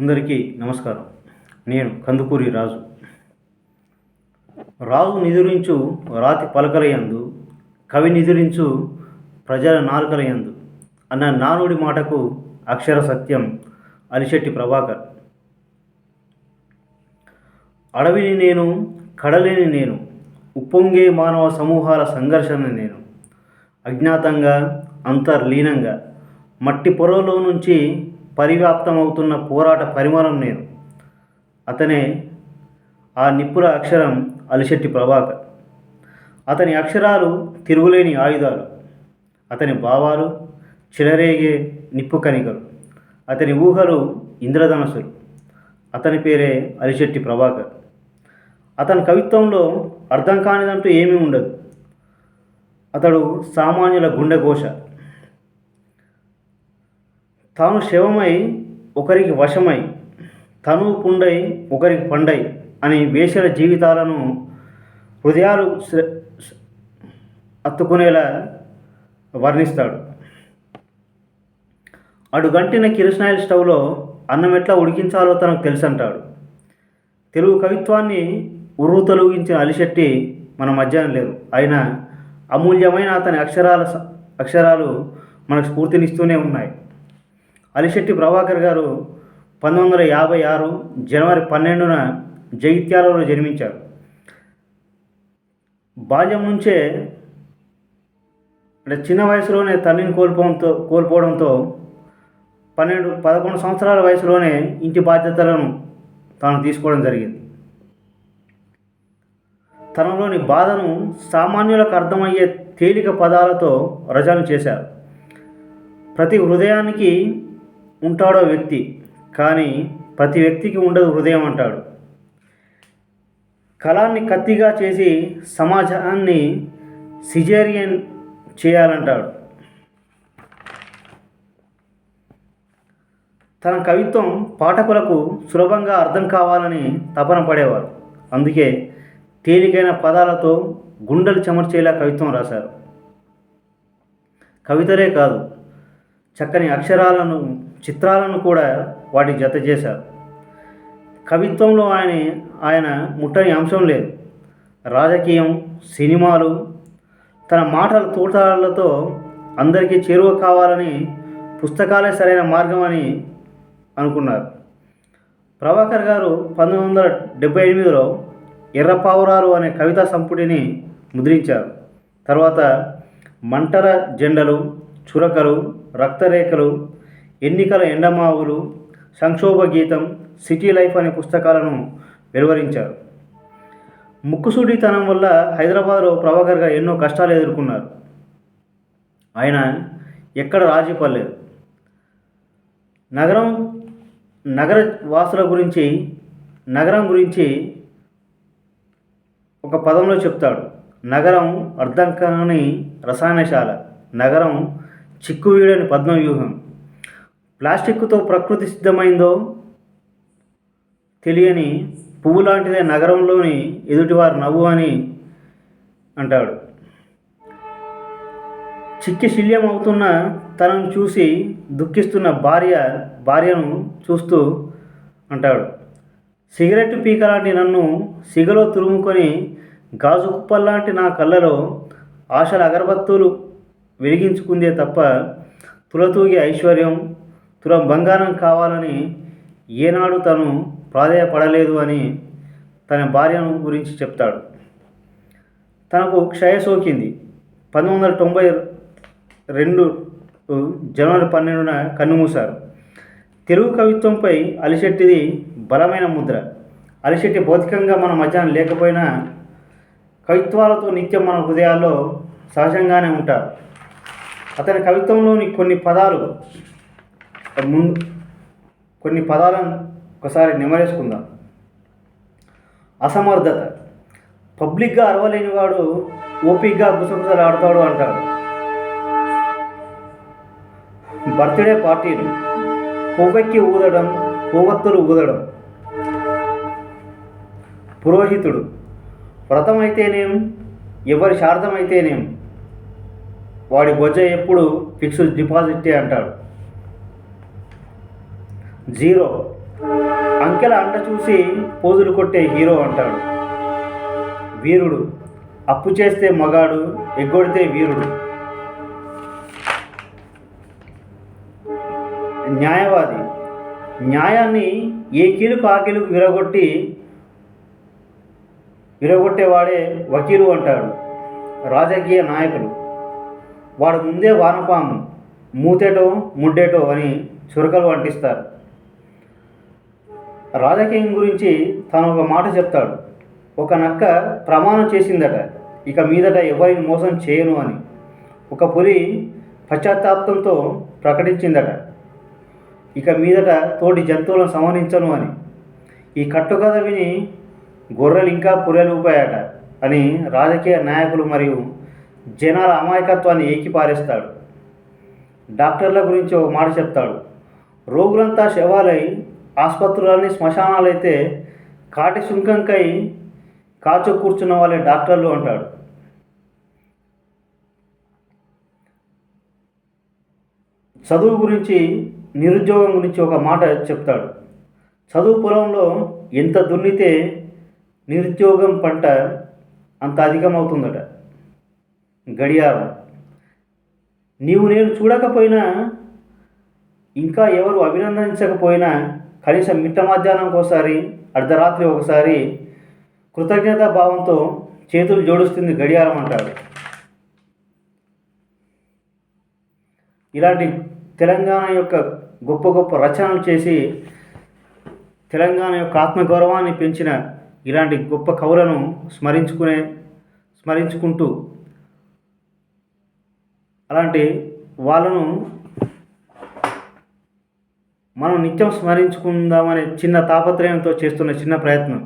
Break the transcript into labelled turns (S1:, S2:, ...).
S1: అందరికీ నమస్కారం. నేను కందుకూరి రాజు. రాజు నిదురించు రాతి పలకలయందు కవి నిదురించు ప్రజల నాలుకలయందు అన్న నానుడి మాటకు అక్షర సత్యం అలిశెట్టి ప్రభాకర్. అడవిని నేను కడలిని నేను ఉప్పొంగే మానవ సమూహాల సంఘర్షణ నేను. అజ్ఞాతంగా అంతర్లీనంగా మట్టి పొరలో నుంచి పరివ్యాప్తమవుతున్న పోరాట పరిమళం నేను. అతనే ఆ నిప్పుల అక్షరం అలిశెట్టి ప్రభాకర్. అతని అక్షరాలు తిరుగులేని ఆయుధాలు. అతని భావాలు చిలరేగే నిప్పు కణికలు. అతని ఊహలు ఇంద్రధనసులు అతని పేరే అలిశెట్టి ప్రభాకర్. అతని కవిత్వంలో అర్థం కానిదంటూ ఏమీ ఉండదు. అతడు సామాన్యుల గుండెఘోష తాను శవమై ఒకరికి వశమై తను పుండై ఒకరికి పండై అని వేషల జీవితాలను హృదయాలు అత్తుకునేలా వర్ణిస్తాడు. అడుగంటిన కిరసనాయిల్ స్టవ్లో అన్నం ఎట్లా ఉడికించాలో తనకు తెలుసంటాడు. తెలుగు కవిత్వాన్ని ఉర్రు తొలగించిన అలిశెట్టి మన మధ్యాహ్నం లేదు. అయినా అమూల్యమైన అతని అక్షరాల అక్షరాలు మనకు స్ఫూర్తినిస్తూనే ఉన్నాయి. అలిశెట్టి ప్రభాకర్ గారు పంతొమ్మిది వందల యాభై ఆరు జనవరి పన్నెండున జగిత్యాలలో జన్మించారు. బాల్యం నుంచే అంటే చిన్న వయసులోనే తల్లిని కోల్పోవడంతో కోల్పోవడంతో పన్నెండు పదకొండు సంవత్సరాల వయసులోనే ఇంటి బాధ్యతలను తాను తీసుకోవడం జరిగింది. తనలోని బాధను సామాన్యులకు అర్థమయ్యే తేలిక పదాలతో రచన చేశారు. ప్రతి హృదయానికి ఉంటాడో వ్యక్తి కానీ ప్రతి వ్యక్తికి ఉండదు హృదయం అంటాడు. కళాన్ని కత్తిగా చేసి సమాజాన్ని సిజేరియన్ చేయాలంటాడు. తన కవిత్వం పాఠకులకు సులభంగా అర్థం కావాలని తపన పడేవారు. అందుకే తేలికైన పదాలతో గుండెలు చెమర్చేలా కవిత్వం రాశారు. కవితలే కాదు చక్కని అక్షరాలను చిత్రాలను కూడా వాటి జత చేశారు. కవిత్వంలో ఆయన ఆయన ముట్టని అంశం లేదు. రాజకీయం సినిమాలు తన మాటల తోటాలతో అందరికీ చేరువ కావాలని పుస్తకాలే సరైన మార్గం అని అనుకున్నారు. ప్రభాకర్ గారు పంతొమ్మిది వందల డెబ్బై ఎనిమిదిలో ఎర్రపావురాలు అనే కవితా సంపుటిని ముద్రించారు. తర్వాత మంటర జెండలు చురకలు రక్తరేఖలు ఎన్నికల ఎండమావులు సంక్షోభ గీతం సిటీ లైఫ్ అనే పుస్తకాలను వెలువరించారు. ముక్కుసూటితనం వల్ల హైదరాబాద్లో ప్రభాకర్ గారు ఎన్నో కష్టాలు ఎదుర్కొన్నారు. ఆయన ఎక్కడ రాజీ పడలేదు. నగరం నగర వాసుల గురించి నగరం గురించి ఒక పదంలో చెప్తాడు. నగరం అర్థం కాని రసాయనశాల నగరం చిక్కువీడని పద్మవ్యూహం. ప్లాస్టిక్తో ప్రకృతి సిద్ధమైందో తెలియని పువ్వు లాంటిదే నగరంలోని ఎదుటివారు నవ్వు అని అంటాడు. చిక్కి శల్యం అవుతున్న తనను చూసి దుఃఖిస్తున్న భార్య భార్యను చూస్తూ అంటాడు. సిగరెట్ పీక లాంటి నన్ను సిగలో తురుముకొని గాజు కుప్పల్లాంటి నా కళ్ళలో ఆశల అగరబత్తులు వెలిగించుకుందే తప్ప తులతూగి ఐశ్వర్యం తులం బంగారం కావాలని ఏనాడు తను ప్రాధేయపడలేదు అని తన భార్యను గురించి చెప్తాడు. తనకు క్షయ సోకింది. పంతొమ్మిది వందల తొంభై రెండు జనవరి పన్నెండున కన్నుమూశారు. తెలుగు కవిత్వంపై అలిశెట్టిది బలమైన ముద్ర. అలిశెట్టి భౌతికంగా మన మధ్యాహ్నం లేకపోయినా కవిత్వాలతో నిత్యం మన హృదయాల్లో సహజంగానే ఉంటారు. అతని కవిత్వంలోని కొన్ని పదాలు ముందు కొన్ని పదాలను ఒకసారి నెమరేసుకుందాం. అసమర్థత. పబ్లిక్గా అరవలేని వాడు ఓపిక్గా గుసగుసలు ఆడతాడు అంటాడు. బర్త్డే పార్టీలు. కొవ్వెక్కి ఊదడం కొవ్వొత్తులు ఊదడం. పురోహితుడు. వ్రతం అయితేనేం ఎవరి శార్థం అయితేనేం వాడి బొజ్జ ఎప్పుడు ఫిక్స్డ్ డిపాజిటే అంటాడు. జీరో. అంకెల అంట చూసి పోజులు కొట్టే హీరో అంటాడు. వీరుడు. అప్పు చేస్తే మగాడు ఎగ్గొడితే వీరుడు. న్యాయవాది. న్యాయాన్ని ఏ కీలుకు ఆ కీలుకు విరగొట్టి విరగొట్టేవాడే వకీలు అంటాడు. రాజకీయ నాయకులు. వాడు ముందే వానపాము మూతేటో ముడ్డేటో అని చురకలు అంటిస్తారు. రాజకీయం గురించి తాను ఒక మాట చెప్తాడు. ఒక నక్క ప్రమాణం చేసిందట ఇక మీదట ఎవరిని మోసం చేయను అని. ఒక పులి పశ్చాత్తాపంతో ప్రకటించిందట ఇక మీదట తోటి జంతువులను సంహరించను అని. ఈ కట్టుకథ విని గొర్రెలు ఇంకా పుర్రెలు ఊపాయట అని రాజకీయ నాయకులు మరియు జనాల అమాయకత్వాన్ని ఏకిపారేస్తాడు. డాక్టర్ల గురించి ఒక మాట చెప్తాడు. రోగులంతా శవాలై ఆసుపత్రులన్నీ శ్మశానాలైతే కాటి సుంకంకై కాచు కూర్చున్న వాళ్ళే డాక్టర్లు అంటాడు. చదువు గురించి నిరుద్యోగం గురించి ఒక మాట చెప్తాడు. చదువు పొలంలో ఎంత దున్నితే నిరుద్యోగం పంట అంత అధికమవుతుందట. గడియారం. నీవు నేను చూడకపోయినా ఇంకా ఎవరు అభినందించకపోయినా కనీసం మిట్ట మధ్యాహ్నంకి ఒకసారి అర్ధరాత్రి ఒకసారి కృతజ్ఞతా భావంతో చేతులు జోడిస్తుంది గడియారం అంటారు ఇలాంటి తెలంగాణ యొక్క గొప్ప గొప్ప రచనలు చేసి తెలంగాణ యొక్క ఆత్మగౌరవాన్ని పెంచిన ఇలాంటి గొప్ప కవులను స్మరించుకునే స్మరించుకుంటూ అలాంటి వాళ్ళను మనం నిత్యం స్మరించుకుందామనే చిన్న తాపత్రయంతో చేస్తున్న చిన్న ప్రయత్నం.